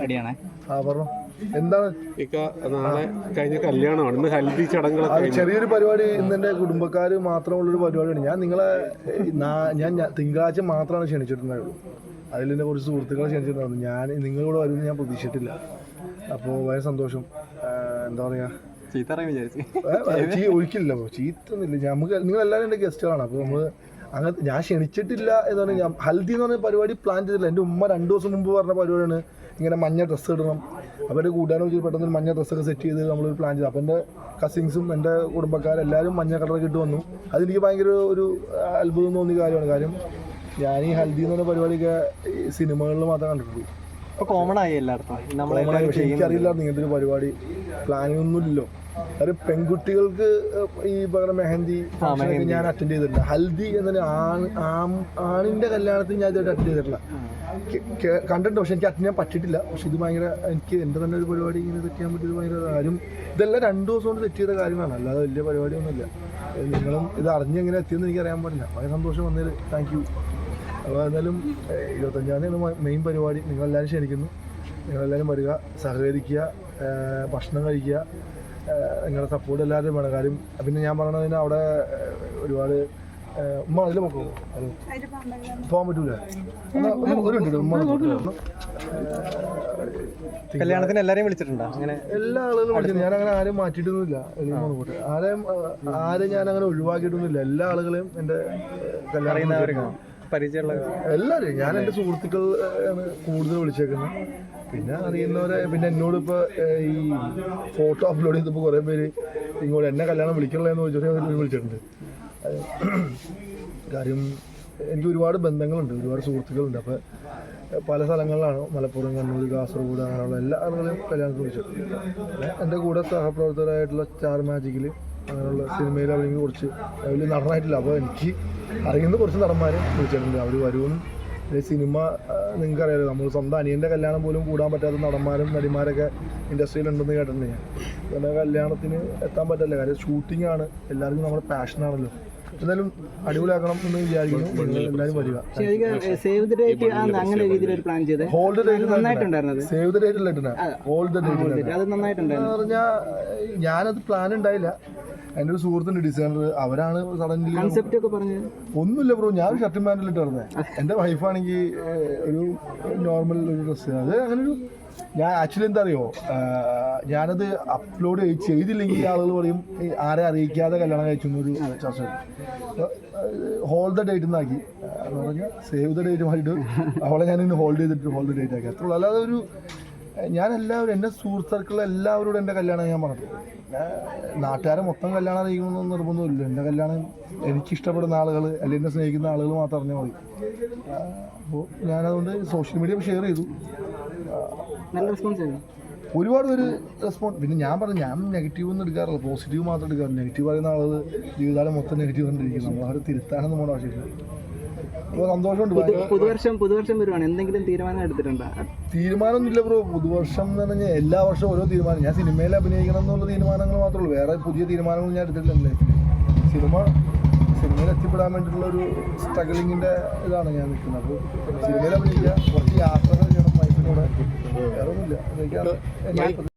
റെഡിയാണേ ആ പറഞ്ഞു. എന്താണ്? ഇക്ക നാളെ കഴിഞ്ഞ കല്യാണമാണ്. ഇന്ന് ഹൽദി ചടങ്ങുകളൊക്കെ കഴിഞ്ഞു. ചെറിയൊരു പരിപാടി ഇന്ന് എന്റെ കുടുംബക്കാർ മാത്രമുള്ളൊരു പരിപാടിയാണ്. ഞാൻ നിങ്ങളെ നാ- ഞാൻ തിങ്കളാഴ്ച മാത്രമാണ് ക്ഷണിച്ചിട്ടുണ്ടായുള്ളൂ അതിൽ എന്നെ കുറച്ച് സുഹൃത്തുക്കളെ ക്ഷണിച്ചിട്ടുണ്ടായിരുന്നു ഞാൻ നിങ്ങളിവിടെ വരുമെന്ന് ഞാൻ പ്രതീക്ഷിച്ചിട്ടില്ല. അപ്പോൾ വളരെ സന്തോഷം. ആ, എന്താ പറയുക ചീത്ത അറിയാൻ വിചാരിച്ചു. ചീ ഒരിക്കലില്ല ചീത്തൊന്നുമില്ല. നമുക്ക് നിങ്ങൾ എല്ലാവരും എന്റെ ഗസ്റ്റുകളാണ് അപ്പോൾ നമ്മൾ അങ്ങനെ ഞാൻ ക്ഷണിച്ചിട്ടില്ല എന്നാണ് ഞാൻ ഹൽദി എന്ന് പറഞ്ഞ പരിപാടി പ്ലാൻ ചെയ്തിട്ടില്ല. എന്റെ ഉമ്മ രണ്ട് ദിവസം മുമ്പ് പറഞ്ഞ പരിപാടിയാണ്. ഇങ്ങനെ മഞ്ഞ ഡ്രസ്സ് ഇടണം. അവരുടെ കൂട്ടുകാരൻ വെച്ച് പെട്ടെന്ന് മഞ്ഞ ഡ്രസ്സൊക്കെ സെറ്റ് ചെയ്ത് നമ്മളൊരു പ്ലാൻ ചെയ്തു. അപ്പം എന്റെ കസിൻസും എന്റെ കുടുംബക്കാരെല്ലാവരും മഞ്ഞ കളറൊക്കെ ഇട്ട് വന്നു. അതെനിക്ക് ഭയങ്കര ഒരു അത്ഭുതം തോന്നിയ കാര്യമാണ്. കാര്യം ഞാൻ ഈ ഹൽദി എന്ന് പറഞ്ഞ പരിപാടിയൊക്കെ സിനിമകളിൽ മാത്രമേ കണ്ടിട്ടുള്ളൂ. കോമൺ ആയി എല്ലായിടത്തും. പക്ഷേ എനിക്കറിയില്ല ഇങ്ങനത്തെ ഒരു പരിപാടി. പ്ലാനിങ് ഒന്നുമില്ലല്ലോ. കാര്യം പെൺകുട്ടികൾക്ക് ഈ പറഞ്ഞ മെഹന്തി ഞാൻ അറ്റൻഡ് ചെയ്തിട്ടില്ല. ഹൽദി എന്നൊരു ആം- ആണിന്റെ കല്യാണത്തിന് ഞാൻ ഇതായിട്ട് അറ്റൻഡ് ചെയ്തിട്ടില്ല. കണ്ടിട്ടുണ്ട്. പക്ഷെ എനിക്ക് അറ്റൻഡ് ചെയ്യാൻ പറ്റിയിട്ടില്ല. പക്ഷെ ഇത് ഭയങ്കര എനിക്ക് എന്റെ തന്നെ ഒരു പരിപാടി ഇങ്ങനെ സെറ്റ് ചെയ്യാൻ പറ്റിയത് ഭയങ്കര കാര്യം. ഇതെല്ലാം രണ്ട് ദിവസം കൊണ്ട് സെറ്റ് ചെയ്ത കാര്യമാണ് അല്ലാതെ വലിയ പരിപാടിയൊന്നുമില്ല. നിങ്ങളും ഇത് അറിഞ്ഞ് എങ്ങനെ എത്തിയെന്ന് എനിക്ക് അറിയാൻ പാടില്ല. വളരെ സന്തോഷം വന്നതിൽ. താങ്ക് യു അപ്പോൾ എന്തായാലും ഇരുപത്തഞ്ചാം തീയതി മെയിൻ പരിപാടി നിങ്ങളെല്ലാവരും ക്ഷണിക്കുന്നു. നിങ്ങളെല്ലാവരും വരിക സഹകരിക്കുക ഭക്ഷണം കഴിക്കുക. നിങ്ങളുടെ സപ്പോർട്ട് എല്ലാവരും വേണം. കാര്യം പിന്നെ ഞാൻ പറയണതിന് അവിടെ ഒരുപാട് ഉമ്മ അതിൽ പോക്കോ. പോകാൻ പറ്റൂല. കല്യാണത്തിന് എല്ലാരെയും വിളിച്ചിട്ടുണ്ടോ? അങ്ങനെ എല്ലാ ആളുകളും വിളിച്ചു. ഞാൻ അങ്ങനെ ആരെയും മാറ്റിയിട്ടൊന്നുമില്ല. പോട്ടെ ആരെയും ആരെയും ഞാൻ അങ്ങനെ ഒഴിവാക്കിയിട്ടൊന്നുമില്ല. എല്ലാ ആളുകളെയും എന്റെ കല്യാണം എല്ലാവരും ഞാൻ എന്റെ സുഹൃത്തുക്കൾ ആണ് കൂടുതൽ വിളിച്ചേക്കുന്നത്. പിന്നെ അറിയുന്നവരെ പിന്നെ എന്നോട് ഇപ്പോൾ ഈ ഫോട്ടോ അപ്ലോഡ് ചെയ്തപ്പോൾ കുറേ പേര് ഇങ്ങോട്ട് എന്നെ കല്യാണം വിളിക്കണല്ലോ എന്ന് ചോദിച്ചിട്ട് വിളിച്ചിട്ടുണ്ട്. കാര്യം എനിക്ക് ഒരുപാട് ബന്ധങ്ങളുണ്ട് ഒരുപാട് സുഹൃത്തുക്കളുണ്ട്. അപ്പോൾ പല സ്ഥലങ്ങളിലാണ് മലപ്പുറം കണ്ണൂർ കാസർഗോഡ് അങ്ങനെയുള്ള എല്ലാ ആളുകളും കല്യാണത്തിന് വിളിച്ചിട്ടുണ്ട്. എന്റെ കൂടെ സഹപ്രവർത്തകരായിട്ടുള്ള സ്റ്റാർ മാജിക്കിൽ അങ്ങനെയുള്ള സിനിമയിൽ അല്ലെങ്കിൽ കുറച്ച് വലിയ നടനായിട്ടില്ല. അപ്പോൾ എനിക്ക് അറിയുന്ന കുറച്ച് നടന്മാരെ വിളിച്ചിട്ടുണ്ട്. അവർ വരുമെന്നും സിനിമ നിങ്ങൾക്കറിയാലോ നമ്മൾ സ്വന്തം അനിയന്റെ കല്യാണം പോലും കൂടാൻ പറ്റാത്ത നടന്മാരും നടിമാരൊക്കെ ഇൻഡസ്ട്രിയിലുണ്ടെന്ന് കേട്ടിട്ടുണ്ട് ഞാൻ. കല്യാണത്തിന് എത്താൻ പറ്റില്ല കാര്യം ഷൂട്ടിംഗ് ആണ്. എല്ലാവർക്കും നമ്മുടെ പാഷനാണല്ലോ എന്തായാലും അടിപൊളിയാക്കണം എന്ന് വിചാരിക്കുന്നു. നിങ്ങൾ എല്ലാവരും വരിക. സേവ് ദി ഡേറ്റ് അങ്ങനെ രീതിയിൽ ഒരു പ്ലാൻ ചെയ്ത് ഹോൾ ദ ഡേറ്റ് നന്നായിട്ടുണ്ടായിരുന്നത്. സേവ് ദ ഡേറ്റ് അല്ല ഹോൾ ദ ഡേറ്റ് അത് നന്നായിട്ടുണ്ടായിരുന്നു. പറഞ്ഞാൽ ഞാനത് പ്ലാൻ ഉണ്ടായില്ല എന്റെ ഒരു സുഹൃത്തിന്റെ ഡിസൈനർ അവരാണ് സഡൻലി കൺസെപ്റ്റ് ഒക്കെ പറഞ്ഞ്. ഒന്നുമില്ല ബ്രോ ഞാൻ ഷർട്ടും പാന്റിലിട്ടായിരുന്നേ എന്റെ വൈഫാണെങ്കിൽ ഒരു നോർമൽ ഒരു ഡ്രസ്സ് അത് അങ്ങനെ ഒരു ഞാൻ ആക്ച്വലി എന്താ അറിയോ ഞാനത് അപ്ലോഡ് ചെയ്തില്ലെങ്കിൽ ആളുകൾ പറയും ആരെ അറിയിക്കാതെ കല്യാണം കഴിച്ചു എന്നൊരു ചർച്ച ഹോൾ ദ ഡേറ്റ് എന്നാക്കി എന്ന് പറഞ്ഞാൽ സേവ് ദ ഡേറ്റ് ആയിട്ട് അവളെ ഞാൻ ഇന്ന് ഹോൾഡ് ചെയ്തിട്ട് ഹോൾ ദ ഡേറ്റ് ആക്കി. അത്രേ അല്ലാതെ ഒരു ഞാൻ എല്ലാവരും എന്റെ സുഹൃത്തുക്കളെ എല്ലാവരോടും എന്റെ കല്യാണം ഞാൻ പറഞ്ഞു നാട്ടുകാരെ മൊത്തം കല്യാണം അറിയിക്കണമെന്ന് നിർബന്ധമില്ല. എന്റെ കല്യാണം എനിക്കിഷ്ടപ്പെടുന്ന ആളുകൾ അല്ലെങ്കിൽ എന്നെ സ്നേഹിക്കുന്ന ആളുകൾ മാത്രം അറിഞ്ഞാൽ മതി. അപ്പോൾ ഞാനതുകൊണ്ട് സോഷ്യൽ മീഡിയ ഷെയർ ചെയ്തു. നല്ല റെസ്പോൺസ് ആയിരുന്നു. ഒരുപാട് പേര് റെസ്പോണ്ട് പിന്നെ ഞാൻ പറഞ്ഞു ഞാൻ നെഗറ്റീവ് ഒന്നും എടുക്കാറില്ല. പോസിറ്റീവ് മാത്രം എടുക്കാറ് നെഗറ്റീവ് പറയുന്ന ആളത് ജീവിതകാലം മൊത്തം നെഗറ്റീവ് കണ്ടിരിക്കും. നമ്മൾ അവരെ തിരുത്താനൊന്നും നമ്മുടെ ആവശ്യമില്ല. സന്തോഷമുണ്ട്. ഭയങ്കര പുതുവർഷം പുതുവർഷം വരുവാണ്. എന്തെങ്കിലും തീരുമാനം എടുത്തിട്ടുണ്ടോ? തീരുമാനമൊന്നുമില്ല ബ്രോ. പുതുവർഷം എന്ന് പറഞ്ഞാൽ എല്ലാ വർഷവും ഓരോ തീരുമാനം. ഞാൻ സിനിമയിൽ അഭിനയിക്കണം എന്നുള്ള തീരുമാനങ്ങൾ മാത്രമേ ഉള്ളൂ. വേറെ പുതിയ തീരുമാനങ്ങൾ ഞാൻ എടുത്തിട്ടില്ല സിനിമ സിനിമയിൽ എത്തിപ്പെടാൻ വേണ്ടിയിട്ടുള്ള ഒരു സ്ട്രഗിളിങ്ങിന്റെ ഇതാണ് ഞാൻ നിൽക്കുന്നത്. അപ്പോൾ സിനിമയിൽ അഭിനയിക്കുക. കുറച്ച് യാത്രകൾ ചെയ്യണം വൈഫിനോട്